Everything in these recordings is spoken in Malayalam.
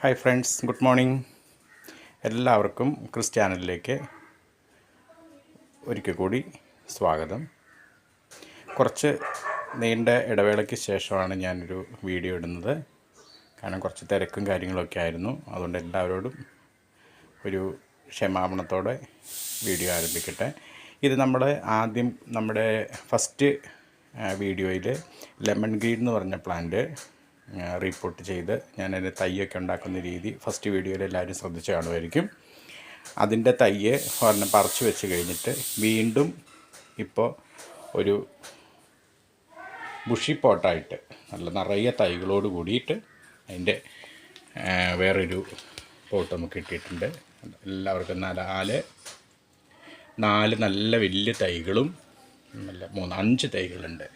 ഹായ് ഫ്രണ്ട്സ് ഗുഡ് മോർണിംഗ് എല്ലാവർക്കും ക്രിസ്ത്യാനിലേക്ക് ഒരിക്കൽ കൂടി സ്വാഗതം. കുറച്ച് നീണ്ട ഇടവേളയ്ക്ക് ശേഷമാണ് ഞാനൊരു വീഡിയോ ഇടുന്നത്. കാരണം കുറച്ച് തിരക്കും കാര്യങ്ങളൊക്കെ ആയിരുന്നു. അതുകൊണ്ട് എല്ലാവരോടും ഒരു ക്ഷമാപണത്തോടെ വീഡിയോ ആരംഭിക്കട്ടെ. ഇത് നമ്മൾ ആദ്യം നമ്മുടെ ഫസ്റ്റ് വീഡിയോയിൽ ലെമൺ ഗ്രീൻ എന്ന് പറഞ്ഞ പ്ലാന്റ് റിപ്പോർട്ട് ചെയ്ത് ഞാൻ അതിന്റെ തയ്യൊക്കെ ഉണ്ടാക്കുന്ന രീതി ഫസ്റ്റ് വീഡിയോയിൽ എല്ലാവരും ശ്രദ്ധിച്ച് കാണുമായിരിക്കും. അതിന്റെ തയ്യ് ഒരെണ്ണം പറിച്ചു വെച്ച് കഴിഞ്ഞിട്ട് വീണ്ടും ഇപ്പോൾ ഒരു ബുഷി പോട്ടായിട്ട് നല്ല നിറയെ തൈകളോട് കൂടിയിട്ട് അതിന്റെ വേറൊരു പോട്ട് നമുക്ക് കിട്ടിയിട്ടുണ്ട്. എല്ലാവർക്കും നാല് നാല് നല്ല വലിയ തൈകളും നല്ല മൂന്ന് അഞ്ച് തൈകളുണ്ട്.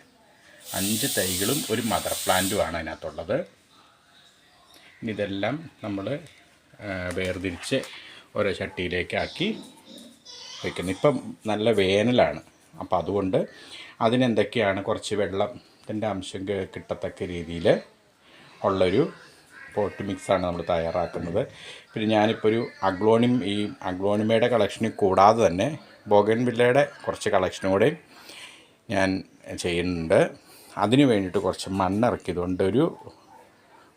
അഞ്ച് തൈകളും ഒരു മദർ പ്ലാന്റുമാണ് അതിനകത്തുള്ളത്. ഇനി ഇതെല്ലാം നമ്മൾ വേർതിരിച്ച് ഓരോ ചട്ടിയിലേക്കാക്കി വയ്ക്കുന്നു ഇപ്പം നല്ല വേനലാണ്. അപ്പം അതുകൊണ്ട് അതിനെന്തൊക്കെയാണ് കുറച്ച് വെള്ളത്തിന്റെ അംശം കിട്ടത്തക്ക രീതിയിൽ ഉള്ളൊരു പോട്ട് മിക്സാണ് നമ്മൾ തയ്യാറാക്കുന്നത്. പിന്നെ ഞാനിപ്പോൾ ഒരു അഗ്ലോണിം ഈ അഗ്ലോണിമയുടെ കളക്ഷനിൽ കൂടാതെ തന്നെ ബോഗൻവില്ലയുടെ കുറച്ച് കളക്ഷനും കൂടെ ഞാൻ ചെയ്യുന്നുണ്ട്. അതിന് വേണ്ടിയിട്ട് കുറച്ച് മണ്ണ് ഇറക്കിയതുകൊണ്ട് ഒരു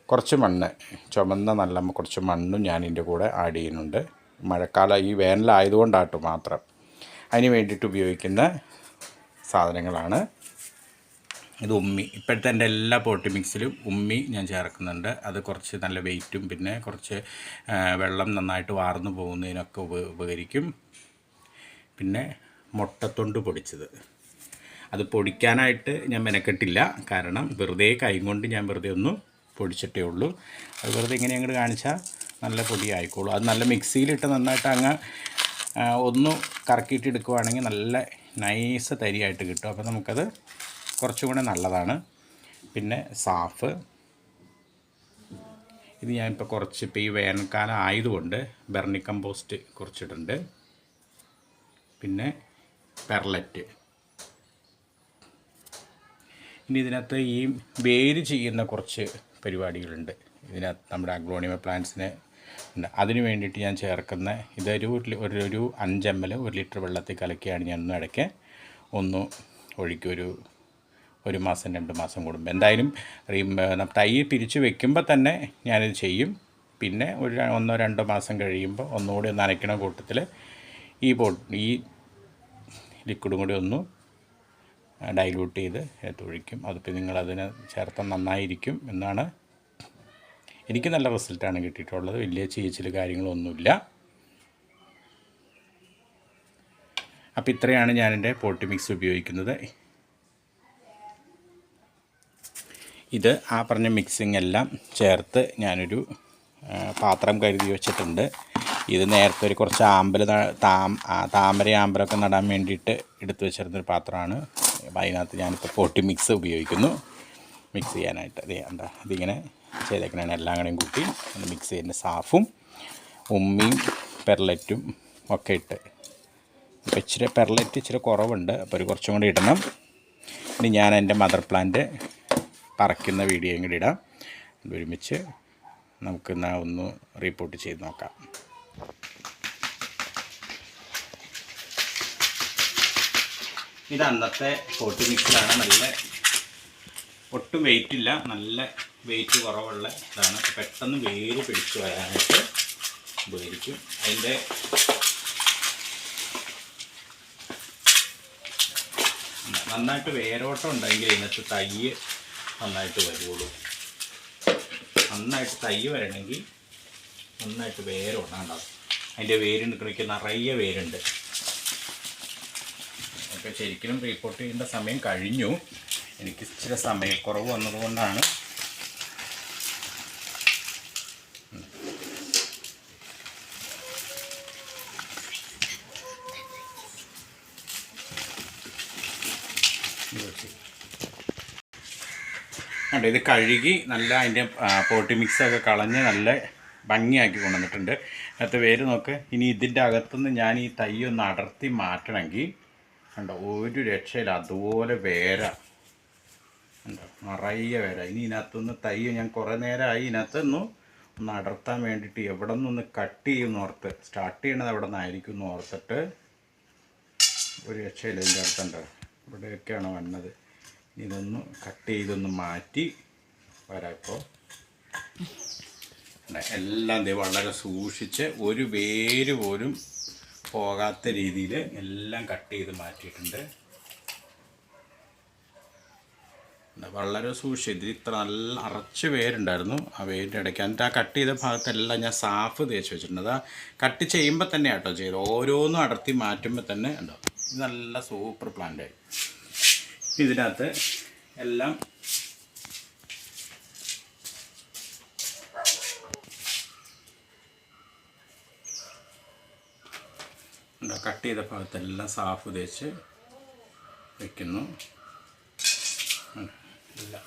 കുറച്ച് മണ്ണ് ചുമന്ന നല്ല കുറച്ച് മണ്ണും ഞാൻ ഇതിന്റെ കൂടെ ആഡ് ചെയ്യുന്നുണ്ട്. മഴക്കാലം ഈ വേനലായതുകൊണ്ടാട്ടോ മാത്രം. അതിന് വേണ്ടിയിട്ട് ഉപയോഗിക്കുന്ന സാധനങ്ങളാണ്. ഇത് ഉമ്മി ഇപ്പോഴത്തെ എന്റെ എല്ലാ പോട്ടി മിക്സിലും ഉമ്മി ഞാൻ ചേർക്കുന്നുണ്ട്. അത് കുറച്ച് നല്ല വെയിറ്റും പിന്നെ കുറച്ച് വെള്ളം നന്നായിട്ട് വാർന്നു പോകുന്നതിനൊക്കെ ഉപ ഉപകരിക്കും. പിന്നെ മുട്ടത്തൊണ്ട് പൊടിച്ചത്. അത് പൊടിക്കാനായിട്ട് ഞാൻ മെനക്കെട്ടില്ല. കാരണം വെറുതെ കൈ കൊണ്ട് ഞാൻ വെറുതെ ഒന്ന് പൊടിച്ചിട്ടേ ഉള്ളൂ. അത് വെറുതെ ഇങ്ങനെ അങ്ങോട്ട് കാണിച്ചാൽ നല്ല പൊടി ആയിക്കോളൂ അത് നല്ല മിക്സിയിലിട്ട് നന്നായിട്ട് അങ്ങ് ഒന്ന് കറക്കിയിട്ട് എടുക്കുവാണെങ്കിൽ നല്ല നൈസ് തരിയായിട്ട് കിട്ടും. അപ്പോൾ നമുക്കത് കുറച്ചും കൂടെ നല്ലതാണ്. പിന്നെ സാഫ്. ഇത് ഞാനിപ്പോൾ കുറച്ച് ഇപ്പോൾ ഈ വേനൽക്കാലം ആയതുകൊണ്ട് ബെർണി കമ്പോസ്റ്റ് കുറച്ചിട്ടുണ്ട്. പിന്നെ പെർലറ്റ്. ഇനി ഇതിനകത്ത് ഈ വേര് ചെയ്യുന്ന കുറച്ച് പരിപാടികളുണ്ട്. ഇതിനകത്ത് നമ്മുടെ അഗ്ലോണിമ പ്ലാന്റ്സിന് ഉണ്ട്. അതിന് വേണ്ടിയിട്ട് ഞാൻ ചേർക്കുന്ന ഇതൊരു ഒരു ഒരു അഞ്ച് എം എൽ ഒരു ലിറ്റർ വെള്ളത്തിൽ കലക്കിയാണ് ഞാൻ ഇടയ്ക്ക് ഒന്ന് ഒഴിക്കൊരു ഒരു ഒരു മാസം രണ്ട് മാസം കൂടുമ്പോൾ. എന്തായാലും തൈ പിരിച്ച് വെക്കുമ്പോൾ തന്നെ ഞാനിത് ചെയ്യും. പിന്നെ ഒരു ഒന്നോ രണ്ടോ മാസം കഴിയുമ്പോൾ ഒന്നുകൂടി ഒന്ന് നനയ്ക്കണ കൂട്ടത്തിൽ ഈ പോ ഈ ലിക്വിഡും കൂടി ഒന്ന് ഡൈല്യൂട്ട് ചെയ്ത് എടുത്ത് ഒഴിക്കും. അതിപ്പോൾ നിങ്ങളതിന് ചേർത്താൽ നന്നായിരിക്കും എന്നാണ് എനിക്ക് നല്ല റിസൾട്ടാണ് കിട്ടിയിട്ടുള്ളത്. വലിയ ചീച്ചിൽ കാര്യങ്ങളൊന്നുമില്ല. അപ്പോൾ ഇത്രയാണ് ഞാൻ എന്റെ പോട്ടി മിക്സ് ഉപയോഗിക്കുന്നത്. ഇത് ആ പറഞ്ഞ മിക്സിംഗ് എല്ലാം ചേർത്ത് ഞാനൊരു പാത്രം കരുതി വെച്ചിട്ടുണ്ട്. ഇത് നേരത്തെ ഒരു കുറച്ച് ആമ്പൽ താമ താമര ആമ്പലൊക്കെ നടാൻ വേണ്ടിയിട്ട് എടുത്തു വെച്ചിരുന്നൊരു പാത്രമാണ്. അപ്പം അതിനകത്ത് ഞാനിപ്പോൾ പോട്ടി മിക്സ് ഉപയോഗിക്കുന്നു. മിക്സ് ചെയ്യാനായിട്ട്. അതെ എന്താ അതിങ്ങനെ ചെയ്തേക്കണേ. എല്ലാം കൂടെയും കൂട്ടി മിക്സ് ചെയ്യുന്ന സാഫും ഉമ്മിയും പെർലറ്റും ഒക്കെ ഇട്ട്. അപ്പോൾ ഇച്ചിരി പെർലറ്റ് ഇച്ചിരി കുറവുണ്ട്. അപ്പോൾ ഒരു കുറച്ചും കൂടി ഇടണം. ഇനി ഞാൻ എന്റെ മദർ പ്ലാന്റ് പറക്കുന്ന വീഡിയോയും കൂടി ഇടാം. ഒരുമിച്ച് നമുക്ക് എന്നാൽ ഒന്ന് റിപ്പോർട്ട് ചെയ്ത് നോക്കാം. ഇത് അന്നത്തെ പോട്ടി മിക്സിലാണ് നല്ല ഒട്ടും വെയിറ്റ് ഇല്ല. നല്ല വെയിറ്റ് കുറവുള്ള ഇതാണ്. പെട്ടെന്ന് വേര് പിടിച്ചു വരാനായിട്ട് ഉപകരിക്കും. അതിന്റെ നന്നായിട്ട് വേരോട്ടം ഉണ്ടെങ്കിൽ ഇതിനകത്ത് തൈ നന്നായിട്ട് വരുള്ളൂ നന്നായിട്ട് തൈ വരണമെങ്കിൽ നന്നായിട്ട് വേരോട്ടം ഉണ്ടാകും അതിന്റെ വേരുണ്ട് നിൽക്കണമെങ്കിൽ നിറയെ വേരുണ്ട്. അപ്പോൾ ശരിക്കും റിപ്പോർട്ട് ചെയ്യേണ്ട സമയം കഴിഞ്ഞു. എനിക്ക് ഇച്ചിരി സമയക്കുറവ് വന്നതുകൊണ്ടാണ്. ഇത് കഴുകി നല്ല അതിന്റെ പോട്ടി മിക്സൊക്കെ കളഞ്ഞ് നല്ല ഭംഗിയാക്കി കൊണ്ടുവന്നിട്ടുണ്ട്. അതിനകത്ത് വേര് നോക്ക്. ഇനി ഇതിന്റെ അകത്തുനിന്ന് ഞാൻ ഈ തൈ ഒന്ന് അടർത്തി മാറ്റണമെങ്കിൽ കണ്ടോ ഒരു രക്ഷയില്ല അതുപോലെ വേര. കണ്ടോ നിറയെ വേര. ഇനി ഇതിനകത്തുനിന്ന് തൈ ഞാൻ കുറേ നേരമായി ഇതിനകത്തുനിന്ന് ഒന്ന് അടർത്താൻ വേണ്ടിയിട്ട് എവിടെ നിന്നൊന്ന് കട്ട് ചെയ്യുമെന്ന് ഓർത്ത് സ്റ്റാർട്ട് ചെയ്യണത് എവിടെ നിന്നായിരിക്കും എന്ന് ഓർത്തിട്ട് ഒരു രക്ഷയില്ല ഇതിന്റെ അടുത്തുണ്ട് ഇവിടെയൊക്കെയാണ് വന്നത്. ഇതൊന്ന് കട്ട് ചെയ്തൊന്ന് മാറ്റി വരാം ഇപ്പോൾ. എല്ലാം വളരെ സൂക്ഷിച്ച് ഒരു വേര് പോലും പോകാത്ത രീതിയിൽ എല്ലാം കട്ട് ചെയ്ത് മാറ്റിയിട്ടുണ്ട്. വളരെ സൂക്ഷിച്ചു ഇതിൽ ഇത്ര നല്ല അറച്ച് വേരുണ്ടായിരുന്നു. ആ വേരിന്റെ ഇടയ്ക്ക് എന്നിട്ട് ആ കട്ട് ചെയ്ത ഭാഗത്തെല്ലാം ഞാൻ സാഫ് തേച്ച് വെച്ചിട്ടുണ്ട്. അത് കട്ട് ചെയ്യുമ്പോൾ തന്നെ കേട്ടോ ചെയ്ത് ഓരോന്നും അടർത്തി മാറ്റുമ്പോൾ തന്നെ ഉണ്ടോ ഇത് നല്ല സൂപ്പർ പ്ലാന്റായി ഇതിനകത്ത് എല്ലാം കട്ട് ചെയ്ത ഭാഗത്തെല്ലാം സാഫ് തേച്ച് വെക്കുന്നു. എല്ലാം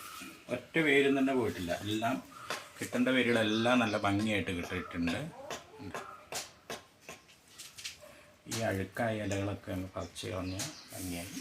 ഒറ്റ വേരും തന്നെ പോയിട്ടില്ല. എല്ലാം കിട്ടേണ്ട വേരുകളെല്ലാം നല്ല ഭംഗിയായിട്ട് കിട്ടിയിട്ടുണ്ട്. ഈ അഴുക്കായ ഇലകളൊക്കെ ഒന്ന് പറിച്ച് കളഞ്ഞ ഭംഗിയായി.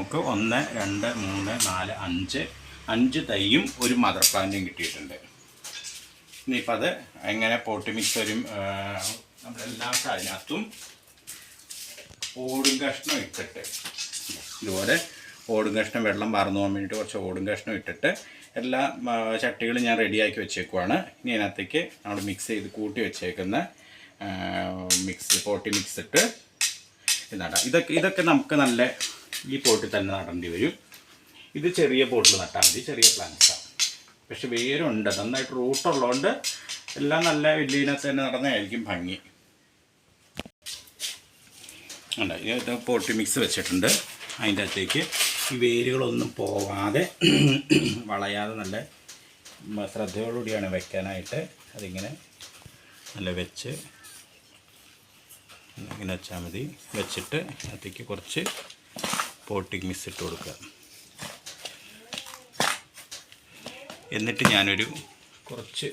നമുക്ക് ഒന്ന് രണ്ട് മൂന്ന് നാല് അഞ്ച്. അഞ്ച് തൈയും ഒരു മദർ പ്ലാന്റും കിട്ടിയിട്ടുണ്ട്. ഇനിയിപ്പോൾ അത് എങ്ങനെ പോട്ടി മിക്സ് വരും നമ്മളെല്ലാ അതിനകത്തും ഓടും കഷ്ണം ഇട്ടിട്ട്. ഇതുപോലെ ഓടും കഷ്ണം വെള്ളം വാർന്നു പോകാൻ വേണ്ടിയിട്ട് കുറച്ച് ഓടും കഷ്ണം ഇട്ടിട്ട് എല്ലാ ചട്ടികളും ഞാൻ റെഡിയാക്കി വെച്ചേക്കുവാണ്. ഇനി അതിനകത്തേക്ക് നമ്മൾ മിക്സ് ചെയ്ത് കൂട്ടി വെച്ചേക്കുന്ന മിക്സ് പോട്ടി മിക്സ് ഇട്ട് ഇത് നടാം ഇതൊക്കെ ഇതൊക്കെ നമുക്ക് നല്ല ഈ പോട്ടിൽ തന്നെ നടേണ്ടി വരും. ഇത് ചെറിയ പോട്ടിൽ നട്ടാൽ മതി ചെറിയ പ്ലാന്റ്സാണ് പക്ഷെ വേരുണ്ട് നന്നായിട്ട് റൂട്ടുള്ളതുകൊണ്ട് എല്ലാം നല്ല വലിയതിനകത്ത് തന്നെ നടന്നതായിരിക്കും ഭംഗി. ഉണ്ട് ഇത് പോട്ടി മിക്സ് വെച്ചിട്ടുണ്ട്. അതിന്റെ അകത്തേക്ക് ഈ വേരുകളൊന്നും പോവാതെ വളയാതെ നല്ല ശ്രദ്ധയോടുകൂടിയാണ് വെക്കാനായിട്ട് അതിങ്ങനെ നല്ല വെച്ച് ഇങ്ങനെ വെച്ചാൽ മതി. വെച്ചിട്ട് അതിലേക്ക് കുറച്ച് പോട്ടിങ് മിക്സ് ഇട്ട് കൊടുക്കുക. എന്നിട്ട് ഞാനൊരു കുറച്ച്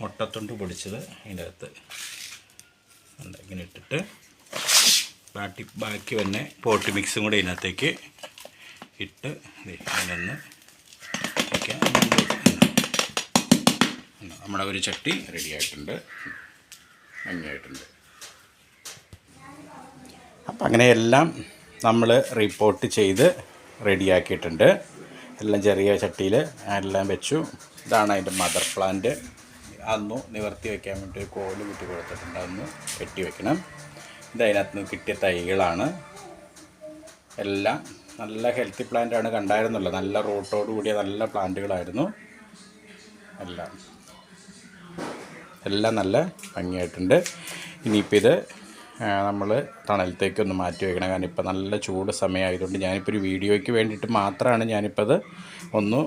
മുട്ടത്തൊണ്ട് പൊടിച്ചത് അതിന്റെ അകത്ത് ഇങ്ങനെ ഇട്ടിട്ട് ബാക്കി ബാക്കി തന്നെ പോട്ടി മിക്സും കൂടെ ഇതിനകത്തേക്ക് ഇട്ട് ദേ നമ്മുടെ ഒരു ചട്ടി റെഡി ആയിട്ടുണ്ട്. ഭംഗിയായിട്ടുണ്ട്. അപ്പം അങ്ങനെയെല്ലാം നമ്മൾ റിപ്പോർട്ട് ചെയ്ത് റെഡിയാക്കിയിട്ടുണ്ട് എല്ലാം ചെറിയ ചട്ടിയിൽ എല്ലാം വെച്ചു. ഇതാണ് അതിന്റെ മദർ പ്ലാന്റ് അന്നു നിവർത്തി വയ്ക്കാൻ വേണ്ടി ഒരു കോൽ കുത്തി കൊടുത്തിട്ടുണ്ട്. അന്ന് കെട്ടി വെക്കണം. ഇത് അതിനകത്ത് നിന്ന് കിട്ടിയ തൈകളാണ്. എല്ലാം നല്ല ഹെൽത്തി പ്ലാന്റാണ് കണ്ടായിരുന്നല്ലോ. നല്ല റൂട്ടോട് കൂടിയ നല്ല പ്ലാന്റുകളായിരുന്നു എല്ലാം. എല്ലാം നല്ല ഭംഗിയായിട്ടുണ്ട്. ഇനിയിപ്പോൾ ഇത് നമ്മൾ തണലത്തേക്കൊന്ന് മാറ്റി വയ്ക്കണം കാരണം ഇപ്പോൾ നല്ല ചൂട് സമയമായതുകൊണ്ട് ഞാനിപ്പോൾ ഒരു വീഡിയോയ്ക്ക് വേണ്ടിയിട്ട് മാത്രമാണ് ഞാനിപ്പോൾ അത് ഒന്ന്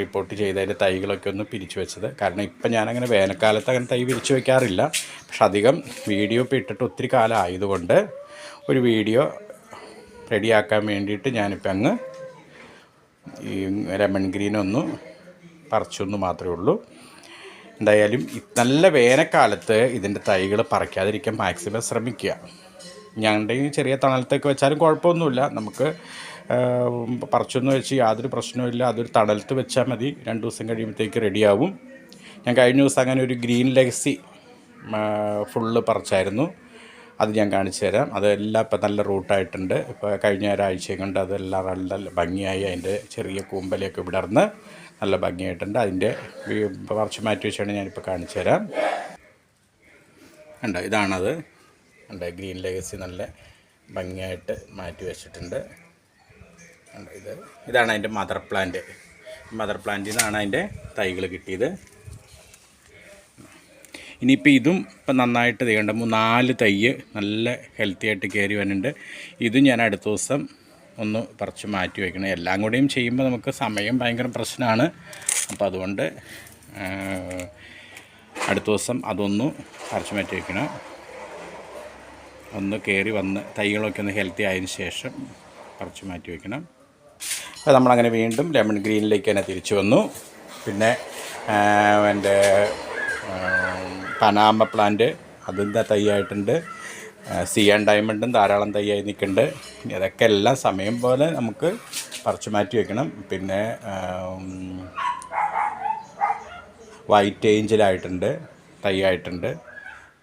റിപ്പോർട്ട് ചെയ്ത് അതിന്റെ തൈകളൊക്കെ ഒന്ന് പിരിച്ചു വെച്ചത്. കാരണം ഇപ്പം ഞാനങ്ങനെ വേനൽക്കാലത്ത് അങ്ങനെ തൈ പിരിച്ചു വയ്ക്കാറില്ല പക്ഷെ അധികം വീഡിയോ ഇപ്പോൾ ഇട്ടിട്ട് ഒത്തിരി കാലം ആയതുകൊണ്ട് ഒരു വീഡിയോ റെഡിയാക്കാൻ വേണ്ടിയിട്ട് ഞാനിപ്പോൾ അങ്ങ് ഈ ലെമൺ ഗ്രീനൊന്ന് പറിച്ചൊന്ന് മാത്രമേ ഉള്ളൂ. എന്തായാലും നല്ല വേനൽക്കാലത്ത് ഇതിന്റെ തൈകൾ പറിക്കാതിരിക്കാൻ മാക്സിമം ശ്രമിക്കുക. ഞങ്ങളുടെ ഈ ചെറിയ തണലത്തൊക്കെ വെച്ചാലും കുഴപ്പമൊന്നുമില്ല. നമുക്ക് പറിച്ചൊന്നു വെച്ച് യാതൊരു പ്രശ്നവുമില്ല. അതൊരു തണലത്ത് വെച്ചാൽ മതി. രണ്ട് ദിവസം കഴിയുമ്പോഴത്തേക്ക് റെഡിയാവും. ഞാൻ കഴിഞ്ഞ ദിവസം അങ്ങനെ ഒരു ഗ്രീൻ ലെഗസി ഫുള്ള് പറിച്ചായിരുന്നു. അത് ഞാൻ കാണിച്ചു തരാം. അതെല്ലാം ഇപ്പം നല്ല റൂട്ടായിട്ടുണ്ട്. ഇപ്പോൾ കഴിഞ്ഞ ഒരാഴ്ച കൊണ്ട് അതെല്ലാം നല്ല ഭംഗിയായി അതിന്റെ ചെറിയ കൂമ്പലൊക്കെ വിടർന്ന് നല്ല ഭംഗിയായിട്ടുണ്ട്. അതിന്റെ കുറച്ച് മാറ്റി വെച്ചാണ് ഞാനിപ്പോൾ കാണിച്ചു തരാം. ഉണ്ട് ഇതാണത്. ഉണ്ട് ഗ്രീൻ ലെഗസി നല്ല ഭംഗിയായിട്ട് മാറ്റി വെച്ചിട്ടുണ്ട്. ഇത്? ഇതാണ് അതിന്റെ മദർ പ്ലാന്റ്. മദർ പ്ലാന്റിൽ നിന്നാണ് അതിന്റെ തൈകൾ കിട്ടിയത്. ഇനിയിപ്പോൾ ഇതും ഇപ്പം നന്നായിട്ട് ചെയ്യേണ്ട നാല് തയ്യ് നല്ല ഹെൽത്തി ആയിട്ട് കയറി വരുന്നുണ്ട് ഇതും ഞാൻ അടുത്ത ദിവസം ഒന്ന് പറിച്ച് മാറ്റി വയ്ക്കണം എല്ലാം കൂടെയും ചെയ്യുമ്പോൾ നമുക്ക് സമയം ഭയങ്കര പ്രശ്നമാണ് അപ്പോൾ അതുകൊണ്ട് അടുത്ത ദിവസം അതൊന്ന് പറിച്ച് മാറ്റി വയ്ക്കണം ഒന്ന് കയറി വന്ന് തൈകളൊക്കെ ഒന്ന് ഹെൽത്തി ആയതിന് ശേഷം പറിച്ച് മാറ്റി വയ്ക്കണം അപ്പോൾ നമ്മളങ്ങനെ വീണ്ടും ലെമൺ ഗ്രീനിലേക്ക് തന്നെ തിരിച്ചു വന്നു. പിന്നെ എന്റെ പനാമ പ്ലാന്റ് അതിന്റെ തൈയായിട്ടുണ്ട്. ആൻഡ് ഡയമണ്ടും ധാരാളം തൈയായി നിൽക്കുന്നുണ്ട്. ഇതൊക്കെ എല്ലാം സമയം പോലെ നമുക്ക് പറിച്ചു മാറ്റി വെക്കണം. പിന്നെ വൈറ്റ് ഏഞ്ചിലായിട്ടുണ്ട് തൈയായിട്ടുണ്ട്.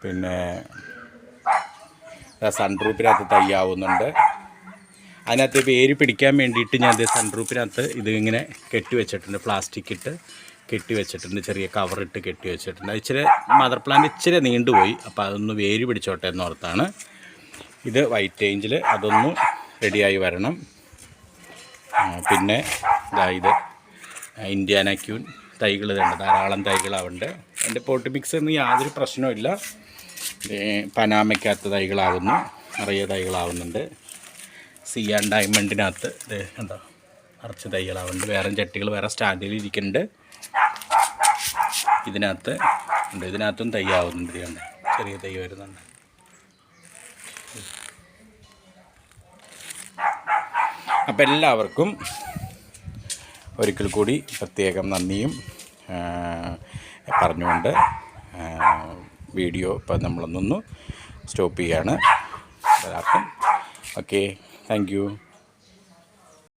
പിന്നെ സൺറൂപ്പിനകത്ത് തയ്യാവുന്നുണ്ട് അതിനകത്ത് വേര് പിടിക്കാൻ വേണ്ടിയിട്ട് ഞാൻ സൺറൂപ്പിനകത്ത് ഇത് ഇങ്ങനെ കെട്ടി വെച്ചിട്ടുണ്ട് പ്ലാസ്റ്റിക് കെട്ടി വെച്ചിട്ടുണ്ട് ചെറിയ കവറിട്ട് കെട്ടി വെച്ചിട്ടുണ്ട്. ഇച്ചിരി മദർ പ്ലാന്റ് ഇച്ചിരി നീണ്ടുപോയി അപ്പോൾ അതൊന്ന് വേര് പിടിച്ചോട്ടെ എന്ന് ഓർത്താണ് ഇത് വൈറ്റ് റേഞ്ചിൽ അതൊന്ന് റെഡിയായി വരണം. പിന്നെ ഇതാ ഇത് ഇന്ത്യാന ക്യൂൻ തൈകൾ ഇതുണ്ട് ധാരാളം തൈകളാവുണ്ട് എന്റെ പോട്ട് മിക്സ് എന്ന് യാതൊരു പ്രശ്നവുമില്ല പനാമയ്ക്കകത്ത് തൈകളാവുന്നു നിറയെ തൈകളാവുന്നുണ്ട്. സിയാൻ ഡയമണ്ടിനകത്ത് ഇത് കണ്ടോ? നിറച്ച് തൈകളാവുന്നുണ്ട്. വേറെ ചട്ടികൾ വേറെ സ്റ്റാൻഡിൽ ഇരിക്കുന്നുണ്ട്. ഇതിനകത്ത് ഉണ്ട്. ഇതിനകത്തും തയ്യാവുന്നുണ്ട്. ഇതുകൊണ്ട് കണ്ടോ? ചെറിയ തൈ വരുന്നുണ്ട്. അപ്പം എല്ലാവർക്കും ഒരിക്കൽ കൂടി പ്രത്യേകം നന്ദിയും പറഞ്ഞുകൊണ്ട് വീഡിയോ ഇപ്പം നമ്മളൊന്നൊന്ന് സ്റ്റോപ്പ് എല്ലാവർക്കും ഓക്കെ താങ്ക് യു.